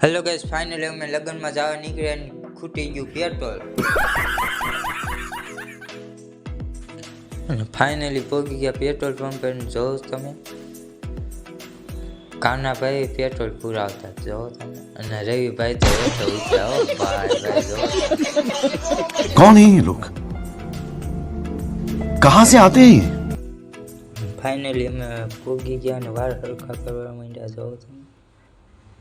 Hello guys finally અમે લગ્નમાં જવા નીકળ્યા ખૂટી ગયું પેટ્રોલ અને ફાઇનલી પહોંચી ગયા પેટ્રોલ પંપ જોવો તમે કાનાભાઈ પેટ્રોલ પુરાવતા જોવો તમે અને રવિભાઈ તો ઓટો ઉતર્યા ભાઈ ભાઈ જોવો કોણ હે લોક કહા સે આતે હે ફાઇનલી અમે પહોંચી ગયા અને વાળ હરખા કરવા માંડ્યા જોવો તમે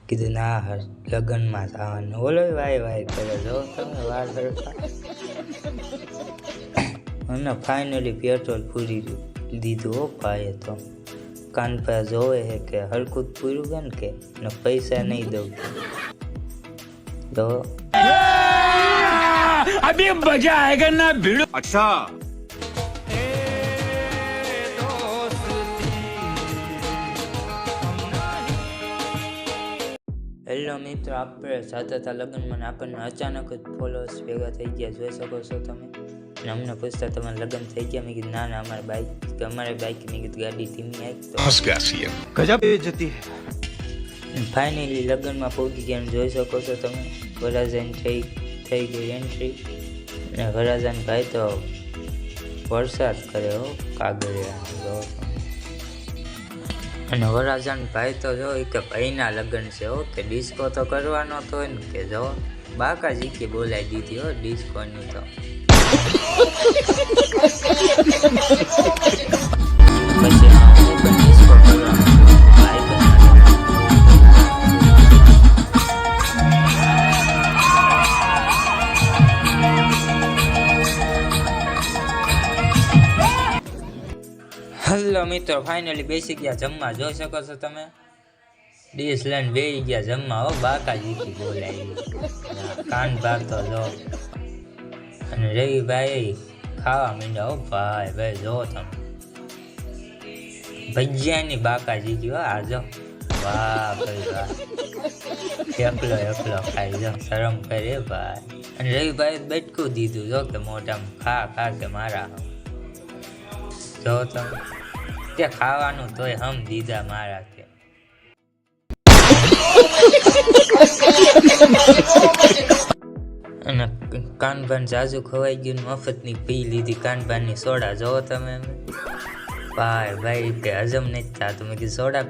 કીધું, ના, હર, લગ્નમાં થવાનું. બોલો, વાય વાય કરે જો, તમે વાર સરખા અને ફાઇનલી પેટ્રોલ પૂરી દીધું, હો, ભાઈએ તો. કાનપા જોવે છે કે હરકુદ પૂર્યું કે ને કે, ને પૈસા નહીં દઉં. તો અભી મજા આયેગા ના ભીડ અચ્છા હેલો મિત્રો. આપણે સાથે હતા લગ્નમાં આપણને અચાનક જ ફોલોઅર્સ ભેગા થઈ ગયા. જોઈ શકો છો તમે? અને અમને પૂછતા તમારે લગ્ન થઈ ગયા? મેં કીધું ના ના અમારે બાઈક કે અમારે બાઇક મેં કીધું ગાડી ધીમી આવી તો. ગજબ એ જતી ફાઇનલી લગ્નમાં પહોંચી ગયા જોઈ શકો છો તમે? વરાજાન થઈ થઈ ગઈ એન્ટ્રી અને વરાજાન ભાઈ તો વરસાદ કર્યો હો કાગળિયા અને વરાજાન ભાઈ તો જો કે ભાઈના લગ્ન છે હો, કે ડિસ્કો તો કરવાનો તો ને કે જો, બાકાજી કે બોલાવી દીધી હો ડિસ્કોની તો. હેલો મિત્રો ફાઇનલી બેસી ગયા જમવા. જોઈ શકો છો તમે? ડીશ લઈને બેસી ગયા જમવા. હો બાકા જીકી બોલાવી કાન ભાગતો જો. અને રવિભાઈ ખાવા માંડ્યા. હો, ભાઈ ભાઈ, જો તમે. ભજીયાની બાકા જીકી હો, આ જો. વાહ, ભાઈ, વાહ. એકલો એકલો ખાઈ જો. શરમ કરે ભાઈ. અને રવિભાઈ બેટકું દીધું, જો કે મોઢામાં. ખા ખા કે મારા. જો તમે. તે ખાવાનું તોય હમ દીધા મારા કે અને કાનભાન જાજુ ખવાઈ ગયું મફતની પી લીધી કાનબાનની સોડા જોવો તમે. ભાઈ ભાઈ કે હજમ નથી થતું મેં કીધું સોડા.